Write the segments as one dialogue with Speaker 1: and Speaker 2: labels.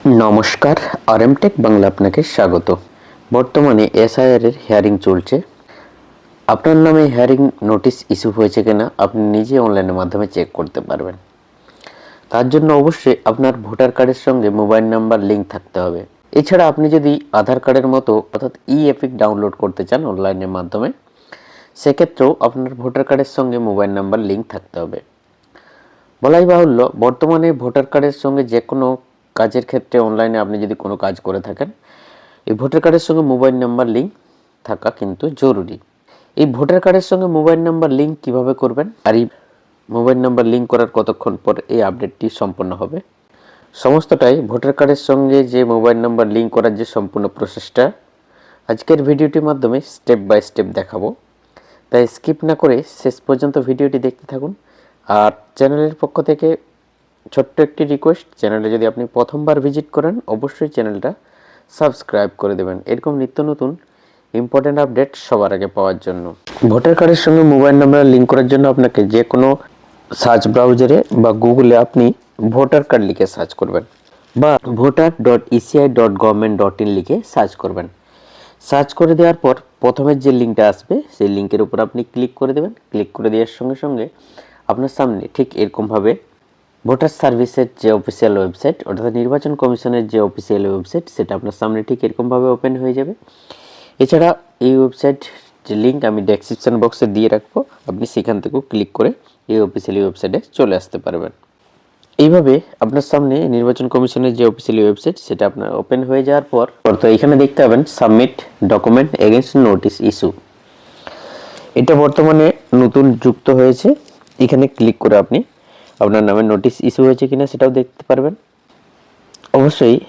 Speaker 1: নমস্কার আরএমটেক বাংলা আপনাকে স্বাগত। বর্তমানে এসআইআর এর হিয়ারিং চলছে। আপনার নামে হিয়ারিং নোটিশ ইস্যু হয়েছে কিনা, আপনি নিজে অনলাইনের মাধ্যমে চেক করতে পারবেন। তার জন্য অবশ্যই আপনার ভোটার কার্ডের সঙ্গে মোবাইল নাম্বার লিঙ্ক থাকতে হবে। এছাড়া আপনি যদি আধার কার্ডের মতো, অর্থাৎ ই এপিক ডাউনলোড করতে চান অনলাইনের মাধ্যমে, সেক্ষেত্রেও আপনার ভোটার কার্ডের সঙ্গে মোবাইল নাম্বার লিঙ্ক থাকতে হবে। বলাই বাহুল্য, বর্তমানে ভোটার কার্ডের সঙ্গে যে কোনো কাজের ক্ষেত্রে অনলাইনে আপনি যদি কোনো কাজ করে থাকেন, এই ভোটার কার্ডের সঙ্গে মোবাইল নাম্বার লিঙ্ক থাকা কিন্তু জরুরি। এই ভোটার কার্ডের সঙ্গে মোবাইল নাম্বার লিঙ্ক কীভাবে করবেন? আর এই মোবাইল নাম্বার লিঙ্ক করার কতক্ষণ পর এই আপডেটটি সম্পন্ন হবে? সমস্তটাই ভোটার কার্ডের সঙ্গে যে মোবাইল নাম্বার লিঙ্ক করার যে সম্পূর্ণ প্রসেসটা আজকের ভিডিওটির মাধ্যমে স্টেপ বাই স্টেপ দেখাবো। তাই স্কিপ না করে শেষ পর্যন্ত ভিডিওটি দেখতে থাকুন। আর চ্যানেলের পক্ষ থেকে ছোট্ট একটি রিকোয়েস্ট চ্যানেলে যদি আপনি প্রথমবার ভিজিট করেন, অবশ্যই চ্যানেলটা সাবস্ক্রাইব করে দেবেন। এরকম নিত্য নতুন ইম্পর্টেন্ট আপডেট সবার আগে পাওয়ার জন্য। ভোটার কার্ডের সঙ্গে মোবাইল নাম্বার লিঙ্ক করার জন্য আপনাকে যে কোনো সার্চ ব্রাউজারে বা গুগলে আপনি ভোটার কার্ড লিখে সার্চ করবেন বা voter dot ECI dot government dot in লিখে সার্চ করবেন। সার্চ করে দেওয়ার পর প্রথমের যে লিঙ্কটা আসবে, সেই লিঙ্কের উপর আপনি ক্লিক করে দেবেন। ক্লিক করে দেওয়ার সঙ্গে সঙ্গে আপনার সামনে ঠিক এরকমভাবে ভোটার সার্ভিসের যে অফিসিয়াল ওয়েবসাইট অর্থাৎ নির্বাচন কমিশনের যে অফিসিয়াল ওয়েবসাইট সেটা আপনার সামনে ঠিক এরকমভাবে ওপেন হয়ে যাবে। এছাড়া এই ওয়েবসাইট যে লিঙ্ক আমি ডেসক্রিপশন বক্সে দিয়ে রাখব, আপনি সেখান থেকেও ক্লিক করে এই অফিসিয়াল ওয়েবসাইটে চলে আসতে পারবেন। এইভাবে আপনার সামনে নির্বাচন কমিশনের যে অফিসিয়াল ওয়েবসাইট সেটা আপনার ওপেন হয়ে যাওয়ার পর, তো এখানে দেখতে পাবেন submit document against notice issue এটা বর্তমানে নতুন যুক্ত হয়েছে। এখানে ক্লিক করে আপনি আপনার নামে নোটিশ ইস্যু হয়েছে কিনা সেটাও দেখতে পারবেন। অবশ্যই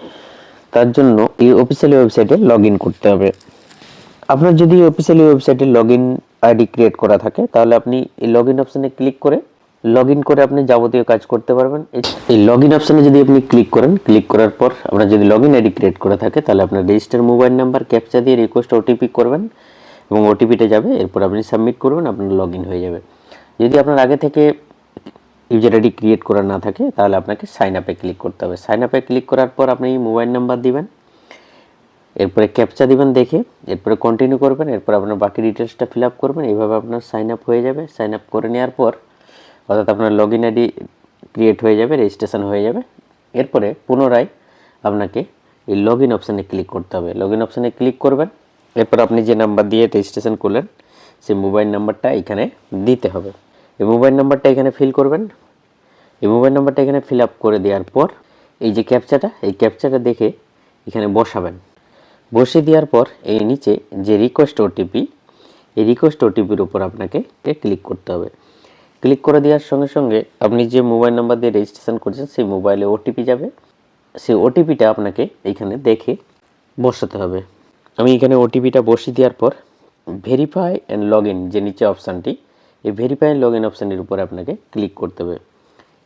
Speaker 1: তার জন্য এই অফিসিয়ালি ওয়েবসাইটে লগ করতে হবে। আপনার যদি অফিসিয়ালি ওয়েবসাইটে লগ আইডি ক্রিয়েট করা থাকে, তাহলে আপনি এই লগ অপশানে ক্লিক করে লগ করে আপনি যাবতীয় কাজ করতে পারবেন। এই- লগ ইন অপশানে যদি আপনি ক্লিক করেন ক্লিক করার পর আপনার যদি লগ আইডি ক্রিয়েট করা থাকে, তাহলে আপনার রেজিস্টার মোবাইল নাম্বার ক্যাপচা দিয়ে রিকোয়েস্ট ওটিপি করবেন এবং ওটিপিটা যাবে, এরপর আপনি সাবমিট করবেন, আপনার লগ হয়ে যাবে। যদি আপনার আগে থেকে ইউজার আইডি ক্রিয়েট করা না থাকে, তাহলে আপনাকে সাইন আপে ক্লিক করতে হবে। সাইন আপে ক্লিক করার পর আপনি মোবাইল নাম্বার দিবেন, এরপরে ক্যাপচা দিবেন দেখে, এরপরে কন্টিনিউ করবেন, এরপর আপনার বাকি ডিটেলসটা ফিল আপ করবেন, এইভাবে আপনার সাইন আপ হয়ে যাবে। সাইন আপ করে নেওয়ার পর, অর্থাৎ আপনার লগ ইন আইডি ক্রিয়েট হয়ে যাবে রেজিস্ট্রেশন হয়ে যাবে। এরপরে পুনরায় আপনাকে এই লগ ইন অপশানে ক্লিক করতে হবে। লগ ইন অপশানে ক্লিক করবেন, এরপর আপনি যে নাম্বার দিয়ে রেজিস্ট্রেশন করলেন, সেই মোবাইল নাম্বারটা এখানে দিতে হবে। এই মোবাইল নাম্বারটা এখানে ফিল করবেন। এই মোবাইল নাম্বারটা এখানে ফিল আপ করে দেওয়ার পর, এই যে ক্যাপচাটা এই ক্যাপচাটা দেখে এখানে বসাবেন। বসে দেওয়ার পর, এই নিচে যে রিকোয়েস্ট ওটিপি এই রিকোয়েস্ট ওটিপির উপর আপনাকে ক্লিক করতে হবে। ক্লিক করে দেওয়ার সঙ্গে সঙ্গে আপনি যে মোবাইল নাম্বার দিয়ে রেজিস্ট্রেশন করেছেন, সেই মোবাইলে ওটিপি যাবে। সেই ওটিপিটা আপনাকে এখানে দেখে বসাতে হবে। আমি এখানে ওটিপিটা বসিয়ে দেওয়ার পর ভেরিফাই অ্যান্ড লগ ইন যে নিচে অপশানটি এই ভেরিফাই লগ ইন অপশানের উপরে আপনাকে ক্লিক করতে হবে।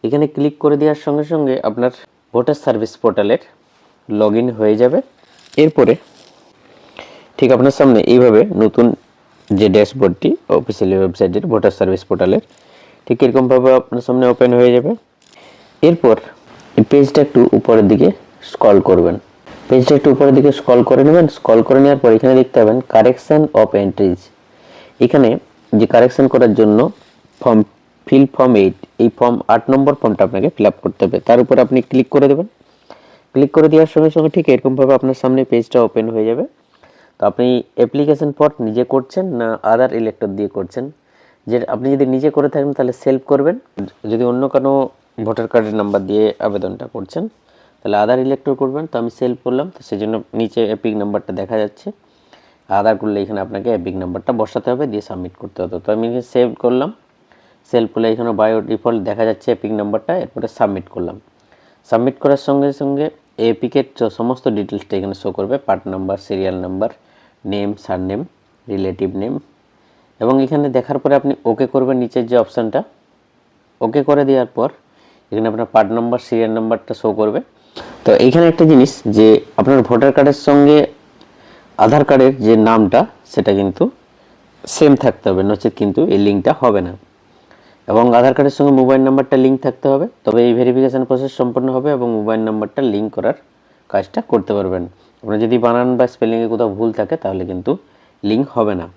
Speaker 1: এখানে ক্লিক করে দেওয়ার সঙ্গে সঙ্গে আপনার ভোটার সার্ভিস পোর্টালের লগ হয়ে যাবে। এরপরে ঠিক আপনার সামনে এইভাবে নতুন যে ড্যাশবোর্ডটি অফিসিয়ালি ওয়েবসাইটের ভোটার সার্ভিস পোর্টালের ঠিক এরকমভাবে আপনার সামনে ওপেন হয়ে যাবে। এরপর পেজটা একটু উপরের দিকে স্কল করবেন। পেজটা একটু উপরের দিকে স্কল করে নেবেন। স্কল করে নেওয়ার পর এখানে দেখতে পাবেন কারেকশান অফ এন্ট্রিজ এখানে যে কারেকশন করার জন্য ফর্ম ফিল ফর্ম এইট এই ফর্ম আট নম্বর ফর্মটা আপনাকে ফিল আপ করতে হবে। তার উপর আপনি ক্লিক করে দেবেন। ক্লিক করে দেওয়ার সঙ্গে সঙ্গে ঠিক এরকমভাবে আপনার সামনে পেজটা ওপেন হয়ে যাবে। তো আপনি অ্যাপ্লিকেশন ফর নিজে করছেন না আদার ইলেক্টর দিয়ে করছেন? যে আপনি যদি নিজে করে থাকেন তাহলে সেলফ করবেন। যদি অন্য কোনো ভোটার কার্ডের নাম্বার দিয়ে আবেদনটা করছেন, তাহলে আধার ইলেক্টর করবেন। তো আমি সেলফ করলাম, তো সেই জন্য নিচে এপিক নাম্বারটা দেখা যাচ্ছে। আধার করলে এখানে আপনাকে এপিক নাম্বারটা বসাতে হবে, দিয়ে সাবমিট করতে হবে। তো আমি এখানে সেভ করলাম। সেলফ করলে এখানে বায়ো ডিফল্ট দেখা যাচ্ছে এপিক নাম্বারটা, এরপরে সাবমিট করলাম। সাবমিট করার সঙ্গে সঙ্গে এপিকের সমস্ত ডিটেলসটা এখানে শো করবে। Part number serial number name surname relative name এবং এখানে দেখার পরে আপনি ওকে করবেন নিচের যে অপশানটা ওকে করে দেওয়ার পর এখানে আপনার পার্ট নাম্বার সিরিয়াল নাম্বারটা শো করবে। তো এইখানে একটা জিনিস যে আপনার ভোটার কার্ডের সঙ্গে আধার কার্ডের যে নামটা, সেটা কিন্তু সেম থাকতে হবে নচেত কিন্তু এই লিঙ্কটা হবে না। এবং আধার কার্ডের সঙ্গে মোবাইল নাম্বারটা লিঙ্ক থাকতে হবে, তবে এই ভেরিফিকেশন প্রসেস সম্পন্ন হবে এবং মোবাইল নাম্বারটা লিঙ্ক করার কাজটা করতে পারবেন। আপনার যদি বানান বা স্পেলিংয়ে কোথাও ভুল থাকে, তাহলে কিন্তু লিঙ্ক হবে না।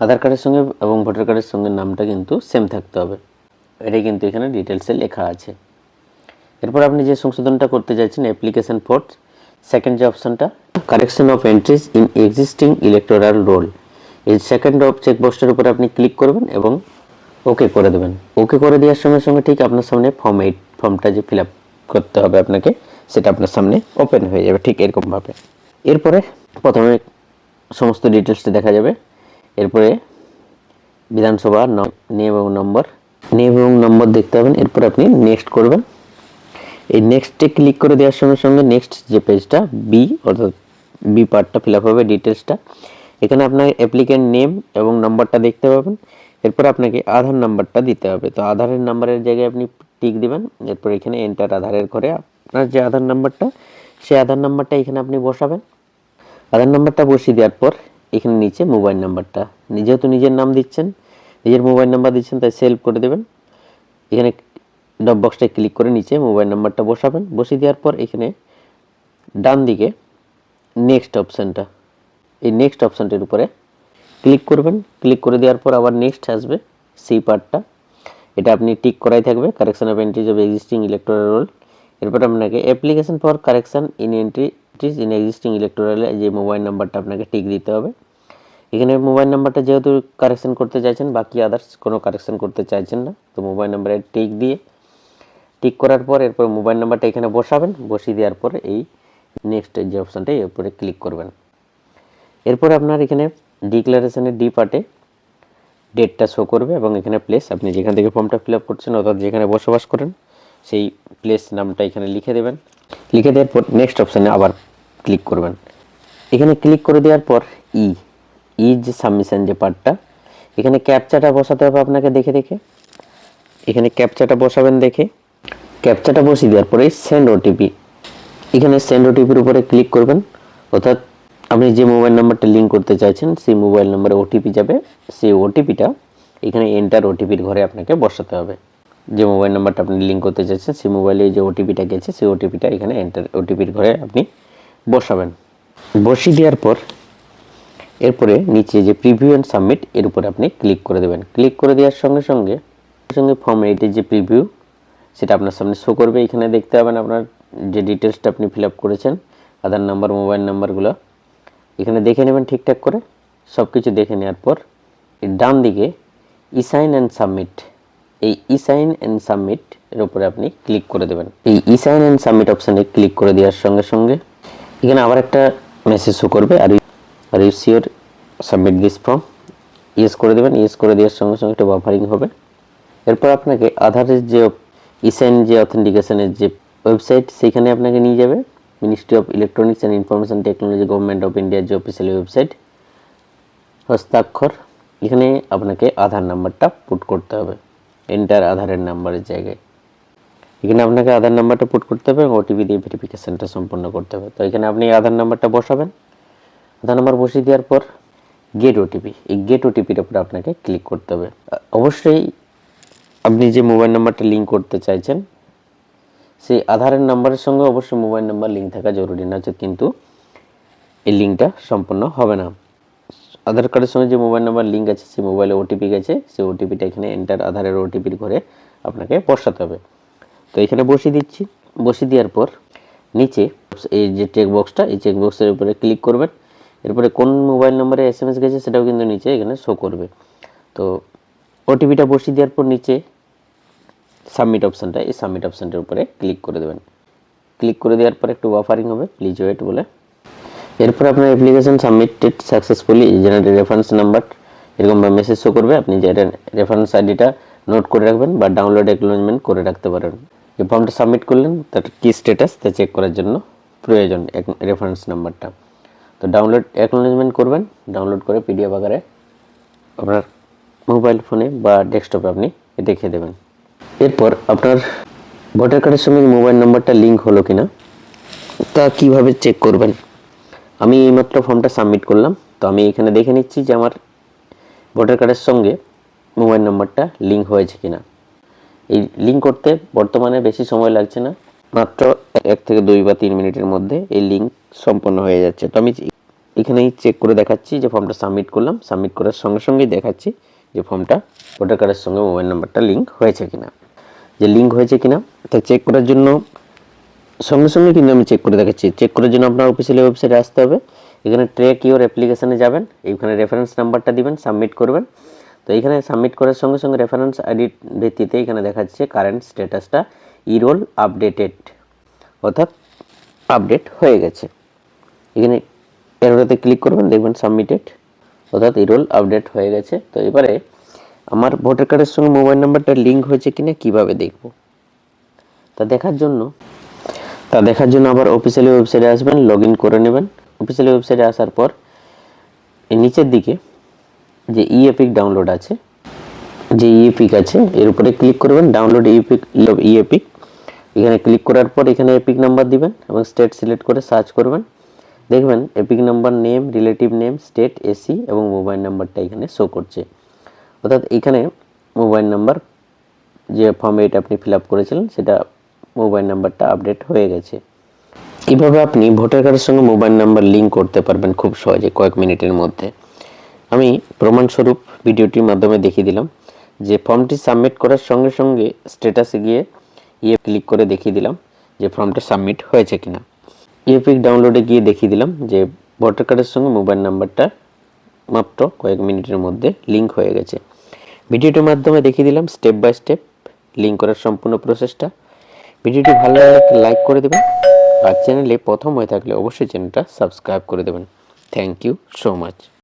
Speaker 1: আধার কার্ডের সঙ্গে এবং ভোটার কার্ডের সঙ্গে নামটা কিন্তু সেম থাকতে হবে। এটাই কিন্তু এখানে ডিটেলসে লেখা আছে। এরপর আপনি যে সংশোধনটা করতে চাইছেন অ্যাপ্লিকেশন ফর সেকেন্ড যে অপশানটা correction of entries in existing electoral roll এই সেকেন্ড অফ চেকবক্সটার উপরে আপনি ক্লিক করবেন এবং ওকে করে দেবেন। ওকে করে দেওয়ার সঙ্গে সঙ্গে ঠিক আপনার সামনে ফর্ম এইট ফর্মটা যে ফিল করতে হবে আপনাকে, সেটা আপনার সামনে ওপেন হয়ে যাবে ঠিক এরকমভাবে। এরপরে প্রথমে সমস্ত ডিটেলসটা দেখা যাবে। এরপরে বিধানসভা ন- নিয়ম এবং নম্বর নেম এবং নম্বর দেখতে পাবেন। এরপরে আপনি নেক্সট করবেন। এই নেক্সটে ক্লিক করে দেওয়ার সঙ্গে সঙ্গে নেক্সট যে পেজটা বি অর্থাৎ বি পার্টটা ফিল আপ হবে ডিটেলসটা এখানে আপনার অ্যাপ্লিকেন্ট নেম এবং নাম্বারটা দেখতে পাবেন। এরপর আপনাকে আধার নাম্বারটা দিতে হবে। তো আধারের নাম্বারের জায়গায় আপনি টিক দেবেন, এরপর এখানে এন্টার আধারের ঘরে আপনার যে আধার নাম্বারটা সেই আধার নাম্বারটা এখানে আপনি বসাবেন। আধার নাম্বারটা বসিয়ে দেওয়ার পর এখানে নিচে মোবাইল নাম্বারটা যেহেতু নিজের নাম দিচ্ছেন, নিজের মোবাইল নাম্বার দিচ্ছেন, তাই সেভ করে দেবেন। এখানে ডপ বক্সটায় ক্লিক করে নিচে মোবাইল নাম্বারটা বসাবেন। বসিয়ে দেওয়ার পর এখানে ডান দিকে নেক্সট অপশানটা এই নেক্সট অপশানটির উপরে ক্লিক করবেন। ক্লিক করে দেওয়ার পর আবার নেক্সট আসবে সেই পার্টটা এটা আপনি টিক করাই থাকবে। Correction of entries of existing electoral roll এরপর আপনাকে application for correction in entries in existing ইলেকট্রালে যে মোবাইল নাম্বারটা আপনাকে টিক দিতে হবে। এখানে মোবাইল নাম্বারটা যেহেতু কারেকশন করতে চাইছেন, বাকি আদার্স কোনো কারেকশন করতে চাইছেন না। তো মোবাইল নাম্বারে টিক দিয়ে টিক করার পর এরপর মোবাইল নাম্বারটা এখানে বসাবেন, বসিয়ে দেওয়ার পর এই নেক্সট যে অপশানটা এর উপরে ক্লিক করবেন। এরপর আপনার এখানে ডিক্লারেশনের ডি পার্টে ডেটটা শো করবে এবং এখানে প্লেস আপনি যেখান থেকে ফর্মটা ফিল আপ করছেন অর্থাৎ যেখানে বসবাস করেন, সেই প্লেস নামটা এখানে লিখে দেবেন। লিখে দেওয়ার পর নেক্সট অপশানে আবার ক্লিক করবেন। এখানে ক্লিক করে দেওয়ার পর ই ই যে সাবমিশন যে পার্টটা এখানে ক্যাপচাটা বসাতে হবে আপনাকে দেখে দেখে। এখানে ক্যাপচাটা বসাবেন দেখে। ক্যাপচাটা বসিয়ে দেওয়ার পরে সেন্ড ওটিপি এখানে সেন্ড ওটিপির উপরে ক্লিক করবেন। অর্থাৎ আপনি যে মোবাইল নাম্বারটা লিঙ্ক করতে চাইছেন, সেই মোবাইল নাম্বারে ওটিপি যাবে। সেই ওটিপিটা এখানে এন্টার ওটিপির ঘরে আপনাকে বসাতে হবে। যে মোবাইল নাম্বারটা আপনি লিঙ্ক করতে চাইছেন, সেই মোবাইলে যে ওটিপিটা গেছে, সেই ওটিপিটা এখানে এন্টার ওটিপির ঘরে আপনি বসাবেন। বসিয়ে দেওয়ার পর এরপরে নিচে যে প্রিভিউ অ্যান্ড সাবমিট এর উপরে আপনি ক্লিক করে দেবেন। ক্লিক করে দেওয়ার সঙ্গে সঙ্গে সঙ্গে ফর্ম এইটের যে প্রিভিউ সেটা আপনার সামনে শো করবে। এখানে দেখতে পাবেন আপনার যে ডিটেলসটা আপনি ফিল করেছেন, আধার নাম্বার মোবাইল নাম্বারগুলো এখানে দেখে নেবেন ঠিকঠাক করে। সব কিছু দেখে নেওয়ার পর ডান দিকে ই সাইন অ্যান্ড সাবমিট এই ই সাইন অ্যান্ড সাবমিট এর উপরে আপনি ক্লিক করে দেবেন। এই ই সাইন অ্যান্ড সাবমিট অপশানে ক্লিক করে দেওয়ার সঙ্গে সঙ্গে এখানে আবার একটা মেসেজ শো করবে। আর are you sure submit this form yes করে দেবেন। ইয়েস করে দেওয়ার সঙ্গে সঙ্গে একটা বাফারিং হবে। এরপর আপনাকে আধারের যে ইসাইন যে অথেন্টিকেশনের যে ওয়েবসাইট সেখানে আপনাকে নিয়ে যাবে। Ministry of electronics and information technology government of ইন্ডিয়ার যে অফিসিয়াল ওয়েবসাইট হস্তাক্ষর। এখানে আপনাকে আধার নাম্বারটা পুট করতে হবে। এন্টার আধারের নাম্বারের জায়গায়। এখানে আপনাকে আধার নাম্বারটা পুট করতে হবে এবং ওটিপি দিয়ে ভেরিফিকেশানটা সম্পন্ন করতে হবে। তো এখানে আপনি আধার নাম্বারটা বসাবেন। আধার নাম্বার বসিয়ে দেওয়ার পর গেট ওটিপি এই গেট ওটিপির উপরে আপনাকে ক্লিক করতে হবে। অবশ্যই আপনি যে মোবাইল নাম্বারটা লিঙ্ক করতে চাইছেন, সেই আধারের নাম্বারের সঙ্গে অবশ্যই মোবাইল নাম্বার লিঙ্ক থাকা জরুরি, না কিন্তু এই লিঙ্কটা সম্পূর্ণ হবে না। আধার কার্ডের সঙ্গে যে মোবাইল নাম্বার লিঙ্ক আছে, সেই মোবাইলে ওটিপি গেছে, সেই ওটিপিটা এখানে এন্টার আধারের ওটিপির ঘরে আপনাকে বসাতে হবে। তো এখানে বসিয়ে দিচ্ছি। বসিয়ে দেওয়ার পর নিচে এই যে চেক বক্সটা এই চেক বক্সের উপরে ক্লিক করবেন। এরপরে কোন মোবাইল নম্বরে এস এম এস গেছে, সেটাও কিন্তু নিচে এখানে শো করবে। তো ওটিপিটা বসিয়ে দেওয়ার পর নিচে সাবমিট অপশানটা এই সাবমিট অপশানটার উপরে ক্লিক করে দেবেন। ক্লিক করে দেওয়ার পর একটু বাফারিং হবে প্লিজ ওয়েট বলে। এরপর আপনার application submitted successfully generate reference number এরকম মেসেজ শো করবে, আপনি যে রেফারেন্স আইডিটা নোট করে রাখবেন বা ডাউনলোড অ্যাকনোলেজমেন্ট করে রাখতে পারেন। এই ফর্মটা সাবমিট করলেন, তার কী স্ট্যাটাস তা চেক করার জন্য প্রয়োজন রেফারেন্স নাম্বারটা তো ডাউনলোড অ্যাকনোলেজমেন্ট করবেন ডাউনলোড করে পিডিএফ আকারে আপনার মোবাইল ফোনে বা ডেস্কটপে আপনি রেখে দেবেন। এরপর আপনার ভোটার কার্ডের সঙ্গে মোবাইল নাম্বারটা লিঙ্ক হলো কিনা, তা কীভাবে চেক করবেন? আমি এইমাত্র ফর্মটা সাবমিট করলাম, তো আমি এখানে দেখে নিচ্ছি যে আমার ভোটার কার্ডের সঙ্গে মোবাইল নাম্বারটা লিঙ্ক হয়েছে কিনা। এই লিঙ্ক করতে বর্তমানে বেশি সময় লাগছে না, মাত্র এক থেকে দুই বা তিন মিনিটের মধ্যে এই লিঙ্ক সম্পন্ন হয়ে যাচ্ছে। তো আমি এখানেই চেক করে দেখাচ্ছি যে ফর্মটা সাবমিট করলাম সাবমিট করার সঙ্গে সঙ্গেই দেখাচ্ছি যে ফর্মটা ভোটার কার্ডের সঙ্গে মোবাইল নাম্বারটা লিঙ্ক হয়েছে কিনা। যে লিঙ্ক হয়েছে কিনা, তা চেক করার জন্য, সঙ্গে সঙ্গে কিন্তু আমি চেক করে দেখাচ্ছি। চেক করার জন্য আপনার অফিসিয়াল ওয়েবসাইটে আসতে হবে। এখানে ট্রেক ইওর অ্যাপ্লিকেশানে যাবেন, এইখানে রেফারেন্স নাম্বারটা দিবেন সাবমিট করবেন। তো এইখানে সাবমিট করার সঙ্গে সঙ্গে রেফারেন্স আইডির ভিত্তিতে এখানে দেখাচ্ছে কারেন্ট স্ট্যাটাসটা ইরোল আপডেটেড অর্থাৎ আপডেট হয়ে গেছে। এখানে এরোটাতে ক্লিক করবেন, দেখবেন সাবমিটেড অর্থাৎ ইরোল আপডেট হয়ে গেছে। তো এবারে আমার ভোটার কার্ডের সঙ্গে মোবাইল নাম্বারটা লিঙ্ক হয়েছে কিনা কীভাবে দেখব? তা দেখার জন্য, তা দেখার জন্য আবার অফিসিয়ালি ওয়েবসাইটে আসবেন লগ ইন করে নেবেন। অফিসিয়ালি ওয়েবসাইটে আসার পর নিচের দিকে যে ই এপিক ডাউনলোড আছে, যে ই এপিক আছে, এর উপরে ক্লিক করবেন ডাউনলোড ইপিক ই এপিক এখানে ক্লিক করার পর এখানে এপিক নাম্বার দিবেন এবং স্টেট সিলেক্ট করে সার্চ করবেন। দেখবেন EPIC number name relative name state AC এবং মোবাইল নাম্বারটা এখানে শো করছে। অর্থাৎ এখানে মোবাইল নাম্বার যে ফর্ম এটা আপনি ফিল আপ করেছিলেন, সেটা মোবাইল নাম্বারটা আপডেট হয়ে গেছে। কীভাবে আপনি ভোটার কার্ডের সঙ্গে মোবাইল নাম্বার লিঙ্ক করতে পারবেন খুব সহজে কয়েক মিনিটের মধ্যে। আমি প্রমাণস্বরূপ ভিডিওটির মাধ্যমে দেখিয়ে দিলাম যে ফর্মটি সাবমিট করার সঙ্গে সঙ্গে স্ট্যাটাসে গিয়ে ইয়ে ক্লিক করে দেখিয়ে দিলাম যে ফর্মটা সাবমিট হয়েছে কিনা। ইএপিক ডাউনলোডে গিয়ে দেখিয়ে দিলাম যে ভোটার কার্ডের সঙ্গে মোবাইল নাম্বারটা মাত্র কয়েক মিনিটের মধ্যে লিঙ্ক হয়ে গেছে। ভিডিওটির মাধ্যমে দেখিয়ে দিলাম স্টেপ বাই স্টেপ লিঙ্ক করার সম্পূর্ণ প্রসেসটা ভিডিওটি ভালো লাগলে লাইক করে দেবেন, আর চ্যানেলে প্রথম হয়ে থাকলে অবশ্যই চ্যানেলটা সাবস্ক্রাইব করে দেবেন। Thank you so much